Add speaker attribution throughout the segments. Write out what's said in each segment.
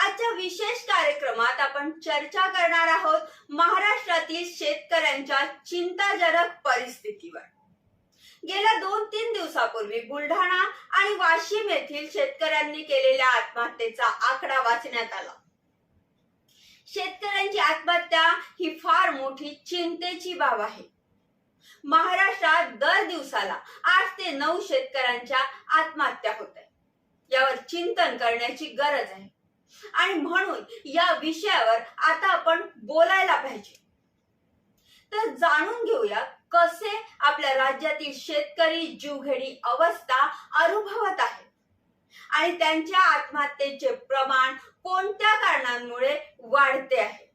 Speaker 1: आजच्या विशेष कार्यक्रमात आपण चर्चा करणार आहोत महाराष्ट्रातील शेतकऱ्यांच्या चिंताजनक परिस्थितीवर. गेल्या दोन तीन दिवसापूर्वी बुलढाणा आणि वाशिम येथील शेतकऱ्यांनी केलेल्या आत्महत्येचा आकडा वाचण्यात आला. शेतकऱ्यांची आत्महत्या ही फार मोठी चिंतेची बाब आहे. महाराष्ट्रात दर दिवसाला आठ ते नऊ शेतकऱ्यांच्या आत्महत्या होत आहे. यावर चिंतन करण्याची गरज आहे. आणि म्हणून या विषयावर आता आपण बोलायला पाहिजे. तर जाणून घेऊया कसे आपल्या राज्यातील शेतकरी जीवघेडी अवस्था अनुभवत आहे. आणि त्यांच्या आत्महत्येचे प्रमाण कोणत्या कारणांमुळे वाढते आहे?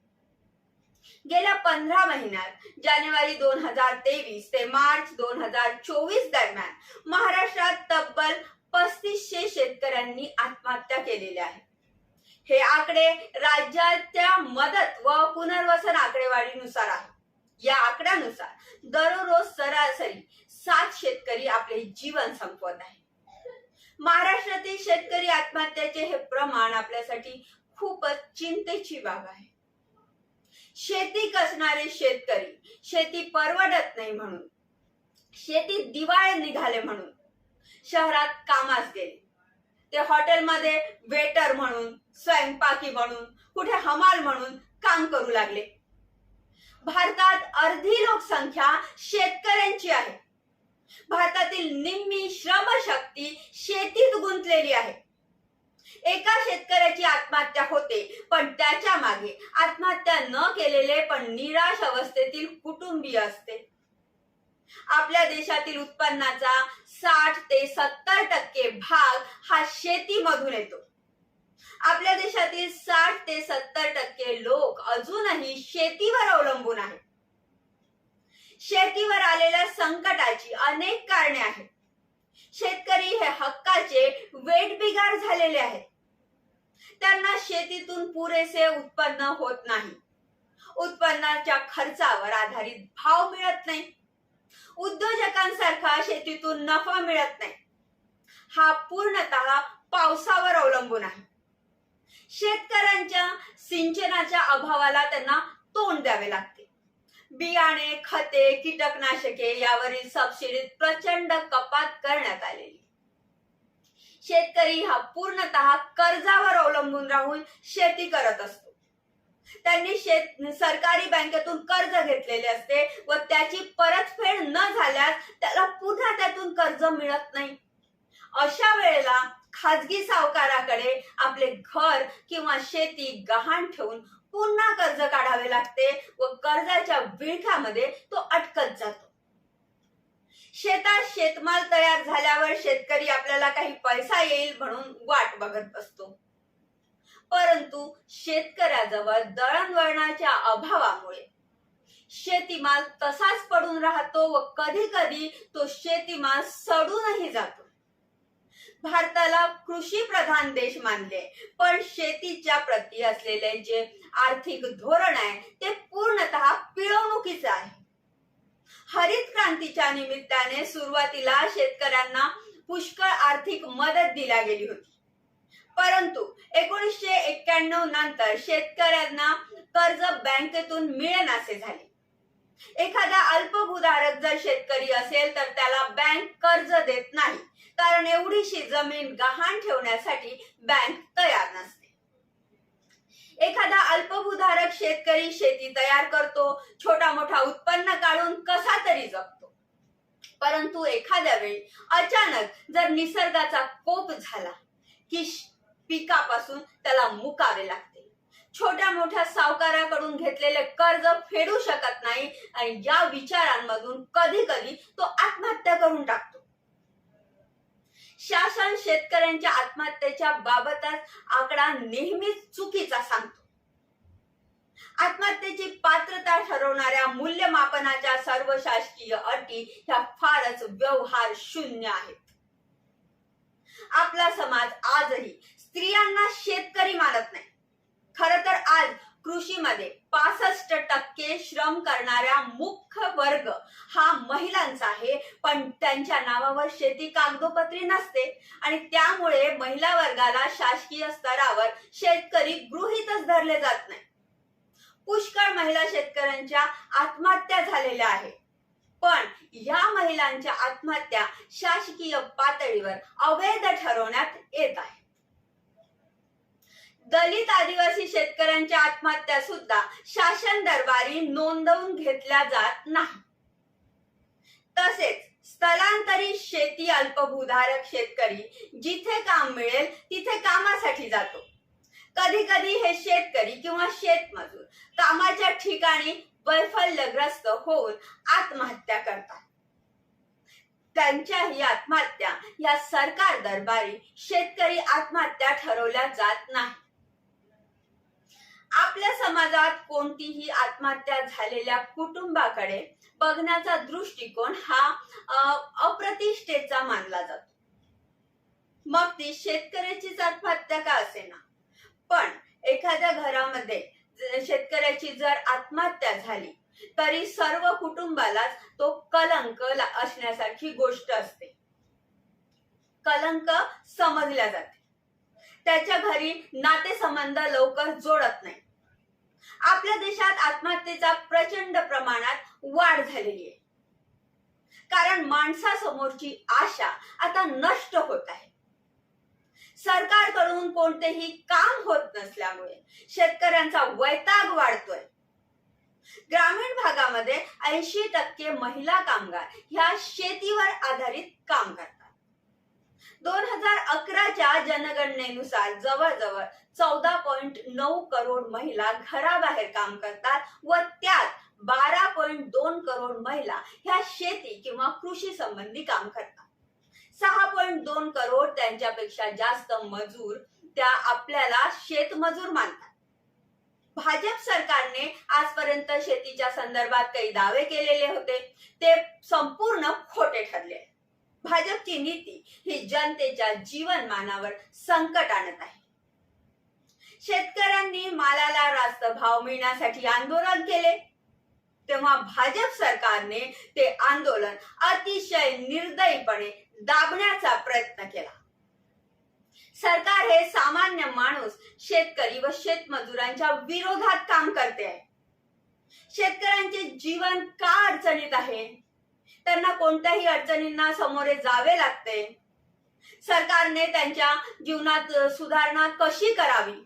Speaker 1: गेल्या पंधरा महिन्यात जानेवारी दोन हजार तेवीस ते मार्च दोन हजार चोवीस दरम्यान महाराष्ट्रात तब्बल पस्तीसशे शेतकऱ्यांनी आत्महत्या केलेल्या आहेत. हे आकडे राज्याच्या मदत व पुनर्वसन आकडेवारीनुसार आहे या आकड्यानुसार दररोज सरासरी सात शेतकरी आपले जीवन संपवत आहे महाराष्ट्रातील शेतकरी आत्महत्याचे हे प्रमाण आपल्यासाठी खूपच चिंतेची बाब आहे. शेती कसणारे शेतकरी शेती परवडत नाही म्हणून शेती दिवाळे निघाले म्हणून शहरात कामास गेले. ते हॉटेलमध्ये वेटर म्हणून स्वयंपाकी म्हणून कुठे हमाल म्हणून काम करू लागले. भारतात अर्धी लोकसंख्या शेतकऱ्यांची आहे. भारतातील निम्मी श्रमशक्ती शेतीत गुंतलेली आहे. एका शेतकऱ्याची आत्महत्या होते पण त्याच्यामागे आत्महत्या न केलेले पण निराश अवस्थेतील कुटुंबीय असते. आपल्या देशातील उत्पन्नाचा साठ ते सत्तर टक्के भाग हा शेतीमधून येतो. आपल्या देशातील साठ ते सत्तर टक्के लोक अजूनही शेतीवर अवलंबून आहेत. शेतीवर आलेल्या संकटाची अनेक कारणे आहेत. शेतकरी हे हक्काचे वेठबिगार झालेले आहेत. त्यांना शेतीतून पुरेसे उत्पन्न होत नाही. उत्पन्नाच्या खर्चावर आधारित भाव मिळत नाही. उद्योजकांसारखा शेतीतून नफा मिळत नाही. हा पूर्णतः पावसावर अवलंबून आहे. शेतकऱ्यांच्या सिंचनाच्या अभावाला त्यांना तोंड द्यावे लागते. बियाणे खते कीटकनाशके यावरील सबसिडीत प्रचंड कपात करण्यात आलेली. शेतकरी हा पूर्णतः कर्जावर अवलंबून राहून शेती करत असतो. त्यांनी शेत सरकारी बँकेतून कर्ज घेतलेले असते व त्याची परतफेड न झाल्यास त्याला पुन्हा त्यातून कर्ज मिळत नाही. अशा वेळेला खाजगी सावकाराकडे आपले घर किंवा शेती गहाण ठेवून पुन्हा कर्ज काढावे लागते व कर्जाच्या विळख्यामध्ये तो अटकत जातो. शेतात शेतमाल तयार झाल्यावर शेतकरी आपल्याला काही पैसा येईल म्हणून वाट बघत बसतो. परंतु शेतकऱ्याजवळ दळणवळणाच्या अभावामुळे. शेतीमाल तसाच पडून राहतो व कधी कधी तो शेतीमाल सडूनही जातो. भारताला कृषी प्रधान देश मानले पण शेतीच्या प्रती असलेले जे आर्थिक धोरण आहे ते पूर्णतः पिळवणुकीचं आहे. हरित क्रांतीच्या निमित्ताने सुरुवातीला शेतकऱ्यांना पुष्कळ आर्थिक मदत दिल्या गेली होती. परंतु एकोणीसशे एक्क्याण्णव नंतर शेतकऱ्यांना कर्ज बँकेतून मिळेनासे झाले. एखादा अल्पभूधारक जर शेतकरी असेल तर त्याला बँक कर्ज देत नाही कारण एवढीशी जमीन गहाण ठेवण्यासाठी बँक तयार नसते. एखादा अल्पभूधारक शेतकरी शेती तयार करतो छोटा मोठा उत्पन्न काढून कसा तरी जगतो. परंतु एखाद्या वेळी अचानक जर निसर्गाचा कोप झाला की पिकापासून त्याला मुकावे लागते. छोट्या मोठ्या सावकाराकडून घेतलेले कर्ज फेडू शकत नाही आणि या विचारांमधून कधी कधी तो आत्महत्या करून टाकतो. शासन शेतकऱ्यांच्या आत्महत्येच्या बाबतच आकडा नेहमीच चुकीचा सांगतो. आत्महत्येची पात्रता ठरवणाऱ्या मूल्यमापनाच्या सर्व शासकीय अटी ह्या फारच व्यवहार शून्य आहेत. आपला समाज आजही स्त्रियांना शेतकरी मानत नाही. खर तर आज कृषीमध्ये पासष्ट टक्के श्रम करणाऱ्या मुख्य वर्ग हा महिलांचा आहे. पण त्यांच्या नावावर शेती कागदोपत्री नसते. आणि त्यामुळे महिला वर्गाला शासकीय स्तरावर शेतकरी गृहीतच धरले जात नाही. पुष्कळ महिला शेतकऱ्यांच्या आत्महत्या झालेल्या आहेत पण या महिलांच्या आत्महत्या शासकीय पातळीवर अवैध ठरवण्यात येत आहे. दलित आदिवासी शेतकऱ्यांच्या आत्महत्या सुद्धा शासन दरबारी नोंदवून घेतल्या जात नाही. तसेच स्थलांतरित शेती अल्पभूधारक शेतकरी जिथे काम मिळेल तिथे कामासाठी जातो. कधी कधी हे शेतकरी किंवा शेतमजूर कामाच्या ठिकाणी वैफल्यग्रस्त होऊन आत्महत्या करतात. त्यांच्याही आत्महत्या या सरकार दरबारी शेतकरी आत्महत्या ठरवल्या जात नाही. आपल्या समाजात कोणतीही आत्महत्या झालेल्या कुटुंबाकडे बघण्याचा दृष्टिकोन हा अप्रतिष्ठेचा मानला जातो. मग ती शेतकऱ्याचीच आत्महत्या का असेना? पण एखाद्या घरामध्ये शेतकऱ्याची जर आत्महत्या झाली तरी सर्व कुटुंबालाच तो कलंक असण्यासारखी गोष्ट असते. कलंक समजल्या जाते. त्याच्या घरी नातेसंबंध लवकर जोडत नाही. आपल्या देशात आत्महत्येचा प्रचंड प्रमाणात वाढ झालेली आहे. कारण माणसासमोरची आशा आता नष्ट होत आहे. सरकारकडून कोणतेही काम होत नसल्यामुळे शेतकऱ्यांचा वैताग वाढतोय. ग्रामीण भागामध्ये ऐंशी टक्के महिला कामगार ह्या शेतीवर आधारित काम करतात. दोन हजार अकराच्या जनगणनेनुसार जवळजवळ चौदा पॉइंट नऊ करोड महिला घराबाहेर काम करतात व त्यात बारा पॉइंट दोन करोड महिला ह्या शेती किंवा कृषी संबंधी काम करतात. सहा पॉइंट दोन करोड त्यांच्यापेक्षा जास्त मजूर त्या आपल्याला शेतमजूर मानतात. भाजप सरकारने आजपर्यंत शेतीच्या संदर्भात काही दावे केलेले होते. ते संपूर्ण खोटे ठरले. भाजपची नीती ही जनतेच्या जीवनमानावर संकट आणत आहे. शेतकऱ्यांनी मालाला रास्त भाव मिळण्यासाठी आंदोलन केले. तेव्हा भाजप सरकारने ते आंदोलन अतिशय निर्दयीपणे दाबण्याचा प्रयत्न केला. सरकार हे सामान्य माणूस शेतकरी व शेतमजुरांच्या विरोधात काम करते आहे. शेतकऱ्यांचे जीवन का अडचणीत आहे? त्यांना कोणत्याही अडचणींना सामोरे जावे लागते. सरकारने त्यांच्या जीवनात सुधारणा कशी करावी?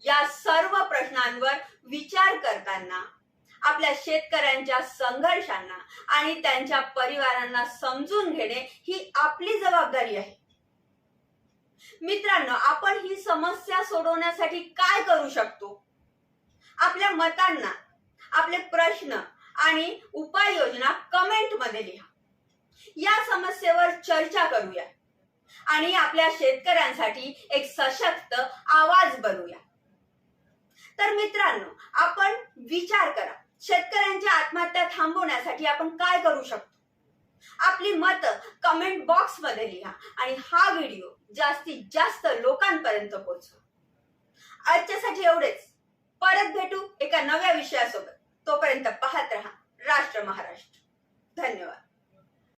Speaker 1: या सर्व प्रश्नांवर विचार करताना आपल्या शेतकऱ्यांच्या संघर्षांना आणि त्यांच्या परिवारांना समजून घेणे ही आपली जबाबदारी आहे. मित्रांनो आपण ही समस्या सोडवण्यासाठी काय करू शकतो? आपल्या मतांना आपले प्रश्न आणि उपाययोजना कमेंटमध्ये लिहा. या समस्येवर चर्चा करूया. आणि आपल्या शेतकऱ्यांसाठी एक सशक्त आवाज बनवूया. तर मित्रांनो आपण विचार करा. शेतकऱ्यांच्या आत्महत्या थांबवण्यासाठी आपण काय करू शकतो? आपली मत कमेंट बॉक्समध्ये लिहा आणि हा व्हिडिओ जास्तीत जास्त लोकांपर्यंत पोहोचवा. आजच्यासाठी एवढेच. परत भेटू एका नव्या विषयासोबत. तोपर्यंत पाहत रहा राष्ट्र महाराष्ट्र. धन्यवाद.